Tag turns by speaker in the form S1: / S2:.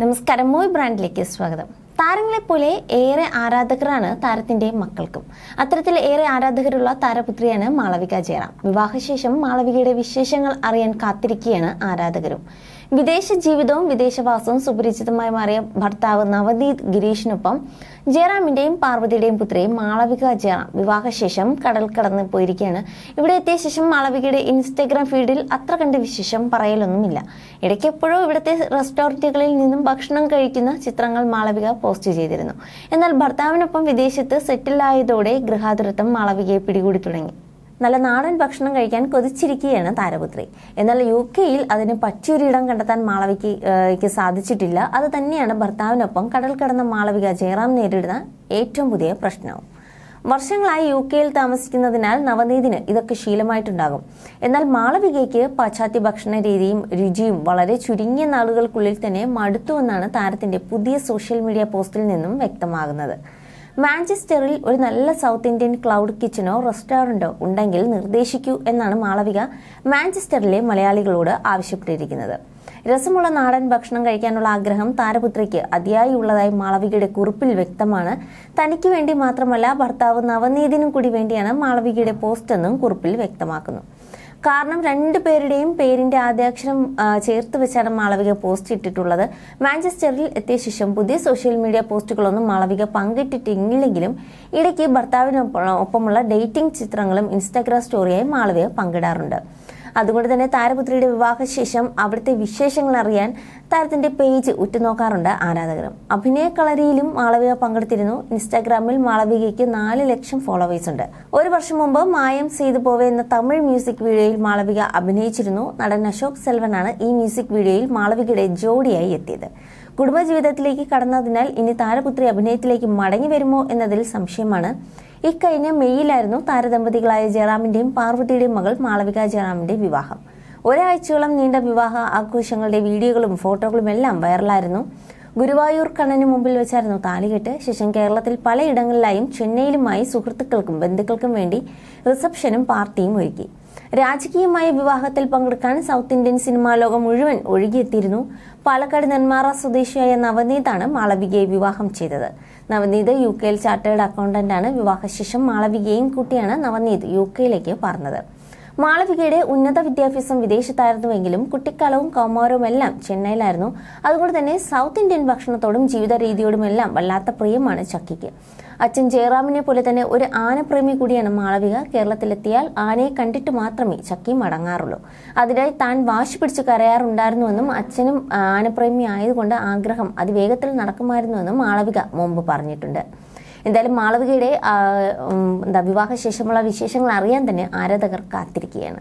S1: നമസ്കാരം. മോയ് ബ്രാൻഡിലേക്ക് സ്വാഗതം. താരങ്ങളെ പോലെ ഏറെ ആരാധകരാണ് താരത്തിന്റെ മക്കൾക്കും. അത്തരത്തിൽ ഏറെ ആരാധകരുള്ള താരപുത്രിയാണ് മാളവിക ജയറാം. വിവാഹശേഷം മാളവികയുടെ വിശേഷങ്ങൾ അറിയാൻ കാത്തിരിക്കുകയാണ് ആരാധകരും. വിദേശ ജീവിതവും വിദേശവാസവും സുപരിചിതമായി മാറിയ ഭർത്താവ് നവദീത് ഗിരീഷിനൊപ്പം ജയറാമിന്റെയും പാർവതിയുടെയും പുത്രിയും മാളവിക ജയറാം വിവാഹശേഷം കടൽ കടന്ന് പോയിരിക്കുകയാണ്. ഇവിടെ എത്തിയ ശേഷം മാളവികയുടെ ഇൻസ്റ്റഗ്രാം ഫീഡിൽ അത്ര കണ്ട വിശേഷം പറയലൊന്നുമില്ല. ഇടയ്ക്ക് എപ്പോഴും ഇവിടുത്തെ റെസ്റ്റോറന്റുകളിൽ നിന്നും ഭക്ഷണം കഴിക്കുന്ന ചിത്രങ്ങൾ മാളവിക പോസ്റ്റ് ചെയ്തിരുന്നു. എന്നാൽ ഭർത്താവിനൊപ്പം വിദേശത്ത് സെറ്റിലായതോടെ ഗൃഹാതുരത്വം മാളവികയെ പിടികൂടി തുടങ്ങി. നല്ല നാടൻ ഭക്ഷണം കഴിക്കാൻ കൊതിച്ചിരിക്കുകയാണ് താരപുത്രി. എന്നാൽ യു കെയിൽ അതിന് പറ്റിയൊരിടം കണ്ടെത്താൻ മാളവിക്ക് സാധിച്ചിട്ടില്ല. അത് തന്നെയാണ് ഭർത്താവിനൊപ്പം കടൽ കടന്ന മാളവിക ജയറാം നേരിടുന്ന ഏറ്റവും പുതിയ പ്രശ്നവും. വർഷങ്ങളായി യു കെയിൽ താമസിക്കുന്നതിനാൽ നവനീതിന് ഇതൊക്കെ ശീലമായിട്ടുണ്ടാകും. എന്നാൽ മാളവികയ്ക്ക് പാശ്ചാത്യ ഭക്ഷണ രീതിയും രുചിയും വളരെ ചുരുങ്ങിയ നാളുകൾക്കുള്ളിൽ തന്നെ മടുത്തുവെന്നാണ് താരത്തിന്റെ പുതിയ സോഷ്യൽ മീഡിയ പോസ്റ്റിൽ നിന്നും വ്യക്തമാകുന്നത്. മാഞ്ചസ്റ്ററിൽ ഒരു നല്ല സൗത്ത് ഇന്ത്യൻ ക്ലൗഡ് കിച്ചനോ റെസ്റ്റോറന്റോ ഉണ്ടെങ്കിൽ നിർദ്ദേശിക്കൂ എന്നാണ് മാളവിക മാഞ്ചസ്റ്ററിലെ മലയാളികളോട് ആവശ്യപ്പെട്ടിരിക്കുന്നത്. രസമുള്ള നാടൻ ഭക്ഷണം കഴിക്കാനുള്ള ആഗ്രഹം താരപുത്രിക്ക് അതിയായി ഉള്ളതായി മാളവികയുടെ കുറിപ്പിൽ വ്യക്തമാണ്. തനിക്ക് വേണ്ടി മാത്രമല്ല ഭർത്താവ് നവനീതിനും കൂടി വേണ്ടിയാണ് മാളവികയുടെ പോസ്റ്റെന്നും കുറിപ്പിൽ വ്യക്തമാക്കുന്നു. കാരണം രണ്ടു പേരുടെയും പേരിന്റെ ആദ്യാക്ഷരം ചേർത്ത് വെച്ചാണ് മാളവിക പോസ്റ്റ് ഇട്ടിട്ടുള്ളത്. മാഞ്ചസ്റ്ററിൽ എത്തിയ ശേഷം പുതിയ സോഷ്യൽ മീഡിയ പോസ്റ്റുകളൊന്നും മാളവിക പങ്കിട്ടിട്ടില്ലെങ്കിലും ഇടയ്ക്ക് ഭർത്താവിനൊപ്പം ഒപ്പമുള്ള ഡേറ്റിംഗ് ചിത്രങ്ങളും ഇൻസ്റ്റാഗ്രാം സ്റ്റോറിയായി മാളവിക പങ്കിടാറുണ്ട്. അതുകൊണ്ട് തന്നെ താരപുത്രിയുടെ വിവാഹശേഷം അവിടുത്തെ വിശേഷങ്ങൾ അറിയാൻ താരത്തിന്റെ പേജ് ഉറ്റുനോക്കാറുണ്ട് ആരാധകരും. അഭിനയ കളരിയിലും മാളവിക പങ്കെടുത്തിരുന്നു. ഇൻസ്റ്റാഗ്രാമിൽ മാളവികയ്ക്ക് നാല് ലക്ഷം ഫോളോവേഴ്സ് ഉണ്ട്. ഒരു വർഷം മുമ്പ് മായം ചെയ്തു പോവേ എന്ന തമിഴ് മ്യൂസിക് വീഡിയോയിൽ മാളവിക അഭിനയിച്ചിരുന്നു. നടൻ അശോക് സെൽവനാണ് ഈ മ്യൂസിക് വീഡിയോയിൽ മാളവികയുടെ ജോഡിയായി എത്തിയത്. കുടുംബജീവിതത്തിലേക്ക് കടന്നതിനാൽ ഇനി താരപുത്രി അഭിനയത്തിലേക്ക് മടങ്ങി വരുമോ എന്നതിൽ സംശയമാണ്. ഇക്കഴിഞ്ഞ മെയ്യിലായിരുന്നു താരദമ്പതികളായ ജയറാമിന്റെയും പാർവതിയുടെയും മകൾ മാളവിക ജയറാമിന്റെ വിവാഹം. ഒരാഴ്ചയോളം നീണ്ട വിവാഹ ആഘോഷങ്ങളുടെ വീഡിയോകളും ഫോട്ടോകളും എല്ലാം വൈറലായിരുന്നു. ഗുരുവായൂർ കണ്ണന് മുമ്പിൽ വെച്ചായിരുന്നു താലികെട്ട് ശേഷം കേരളത്തിൽ പലയിടങ്ങളിലായും ചെന്നൈയിലുമായി സുഹൃത്തുക്കൾക്കും ബന്ധുക്കൾക്കും വേണ്ടി റിസപ്ഷനും പാർട്ടിയും ഒരുക്കി. രാജകീയമായ വിവാഹത്തിൽ പങ്കെടുക്കാൻ സൗത്ത് ഇന്ത്യൻ സിനിമാ ലോകം മുഴുവൻ ഒഴുകിയെത്തിയിരുന്നു. പാലക്കാട് നെന്മാറ സ്വദേശിയായ നവനീതാണ് മാളവികയെ വിവാഹം ചെയ്തത്. നവനീത് യു കെയിൽ ചാർട്ടേഡ് അക്കൗണ്ടന്റാണ്. വിവാഹശേഷം മാളവികയും കുട്ടിയാണ് നവനീത് യു കെയിലേക്ക് പറഞ്ഞത് മാളവികയുടെ ഉന്നത വിദ്യാഭ്യാസം വിദേശത്തായിരുന്നുവെങ്കിലും കുട്ടിക്കാലവും കൗമാരവും എല്ലാം ചെന്നൈയിലായിരുന്നു. അതുകൊണ്ട് തന്നെ സൗത്ത് ഇന്ത്യൻ ഭക്ഷണത്തോടും ജീവിത രീതിയോടുമെല്ലാം വല്ലാത്ത പ്രിയമാണ് ചക്കിക്ക്. അച്ഛൻ ജയറാമിനെ പോലെ തന്നെ ഒരു ആനപ്രേമി കൂടിയാണ് മാളവിക. കേരളത്തിലെത്തിയാൽ ആനയെ കണ്ടിട്ട് മാത്രമേ ചക്കി മടങ്ങാറുള്ളൂ. അതിനായി താൻ വാശി പിടിച്ച് കരയാറുണ്ടായിരുന്നുവെന്നും അച്ഛനും ആനപ്രേമി ആയതുകൊണ്ട് ആഗ്രഹം അതിവേഗത്തിൽ നടക്കുമായിരുന്നുവെന്നും മാളവിക മുമ്പ് പറഞ്ഞിട്ടുണ്ട്. എന്തായാലും മാളവികയുടെ എന്താ വിവാഹശേഷമുള്ള വിശേഷങ്ങൾ അറിയാൻ തന്നെ ആരാധകർ കാത്തിരിക്കുകയാണ്.